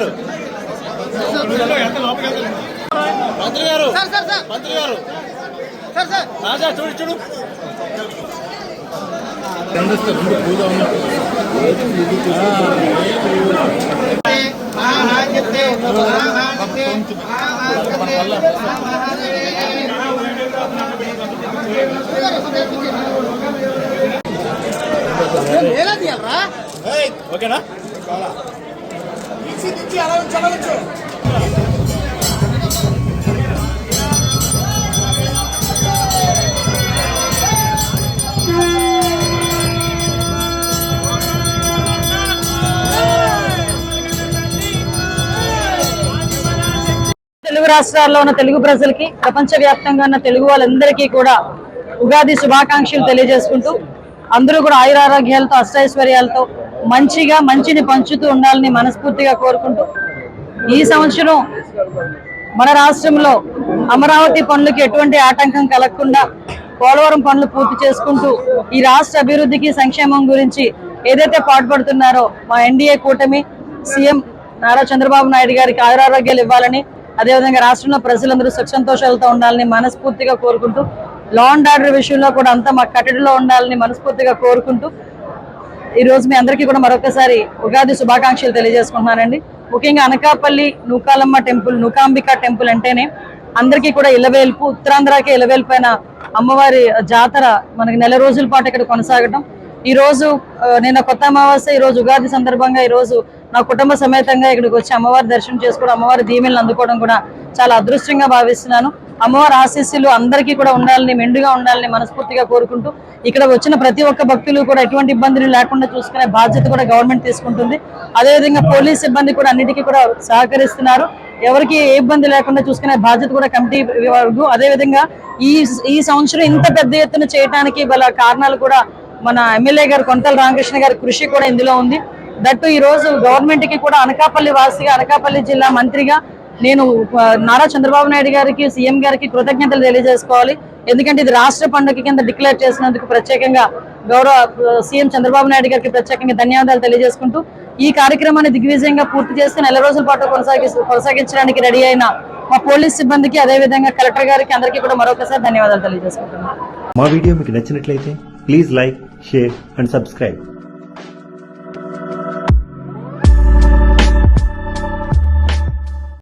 గారు. మంత్రి గారు. మంత్రి గారు. రాజా చూడు చూడు. ఓకేనా? తెలుగు రాష్ట్రాల్లో ఉన్న తెలుగు ప్రజలకి ప్రపంచ వ్యాప్తంగా ఉన్న తెలుగు వాళ్ళందరికీ కూడా ఉగాది శుభాకాంక్షలు తెలియజేసుకుంటూ అందరూ కూడా ఆయురారోగ్యాలతో అష్టైశ్వర్యాలతో మంచిగా మంచిని పంచుతూ ఉండాలని మనస్ఫూర్తిగా కోరుకుంటూ ఈ సంవత్సరం మన రాష్ట్రంలో అమరావతి పనులకి ఎటువంటి ఆటంకం కలగకుండా పోలవరం పనులు పూర్తి చేసుకుంటూ ఈ రాష్ట్ర అభివృద్ధికి సంక్షేమం గురించి ఏదైతే పాటుపడుతున్నారో మా ఎన్డీఏ కూటమి సీఎం నారా చంద్రబాబు నాయుడు గారికి ఆయురారోగ్యాలు ఇవ్వాలని అదేవిధంగా రాష్ట్రంలో ప్రజలందరూ సుఖ సంతోషాలతో ఉండాలని మనస్ఫూర్తిగా కోరుకుంటూ లా అండ్ ఆర్డర్ విషయంలో కూడా అంతా మా కట్టడిలో ఉండాలని మనస్ఫూర్తిగా కోరుకుంటూ ఈ రోజు మీ అందరికీ కూడా మరొకసారి ఉగాది శుభాకాంక్షలు తెలియజేసుకుంటున్నానండి. ముఖ్యంగా అనకాపల్లి నూకాలమ్మ టెంపుల్ నూకాంబిక టెంపుల్ అంటేనే అందరికీ కూడా ఇలవేల్పు ఉత్తరాంధ్రకే ఇలవేల్పైన అమ్మవారి జాతర మనకి నెల రోజుల పాటు ఇక్కడ కొనసాగటం. ఈ రోజు నేను నిన్న కొత్త అమావాస్య ఈ రోజు ఉగాది సందర్భంగా ఈ రోజు నా కుటుంబ సమేతంగా ఇక్కడికి వచ్చి అమ్మవారి దర్శనం చేసుకోవడం అమ్మవారి దీవెనలు అందుకోవడం కూడా చాలా అదృష్టంగా భావిస్తున్నాను. అమ్మవారి ఆశీస్సులు అందరికీ కూడా ఉండాలని మెండుగా ఉండాలని మనస్ఫూర్తిగా కోరుకుంటూ ఇక్కడ వచ్చిన ప్రతి ఒక్క భక్తులు కూడా ఎటువంటి ఇబ్బందులు లేకుండా చూసుకునే బాధ్యత కూడా గవర్నమెంట్ తీసుకుంటుంది. అదేవిధంగా పోలీస్ సిబ్బంది కూడా అన్నిటికీ కూడా సహకరిస్తున్నారు. ఎవరికి ఏ ఇబ్బంది లేకుండా చూసుకునే బాధ్యత కూడా కమిటీ వరకు. అదేవిధంగా ఈ ఈ సంవత్సరం ఇంత పెద్ద ఎత్తున చేయడానికి గల కారణాలు కూడా మన ఎమ్మెల్యే గారు కొంతల రామకృష్ణ గారి కృషి కూడా ఇందులో ఉంది. దట్టు ఈ రోజు గవర్నమెంట్కి కూడా అనకాపల్లి వాసిగా అనకాపల్లి జిల్లా మంత్రిగా నేను నారా చంద్రబాబు నాయుడు గారికి సీఎం గారికి కృతజ్ఞతలు తెలియజేసుకోవాలి. ఎందుకంటే ఇది రాష్ట్ర పండుగ కింద డిక్లేర్ చేసినందుకు ప్రత్యేకంగా గౌరవ సీఎం చంద్రబాబు నాయుడు గారికి ప్రత్యేకంగా ధన్యవాదాలు తెలియజేసుకుంటూ ఈ కార్యక్రమాన్ని దిగ్విజయంగా పూర్తి చేస్తే నెల రోజుల పాటు కొనసాగి కొనసాగించడానికి రెడీ అయిన మా పోలీస్ సిబ్బందికి అదేవిధంగా కలెక్టర్ గారికి అందరికీ కూడా మరొకసారి ధన్యవాదాలు తెలియజేసుకుంటున్నాను. మా వీడియో మీకు నచ్చినట్లయితే please like share and subscribe.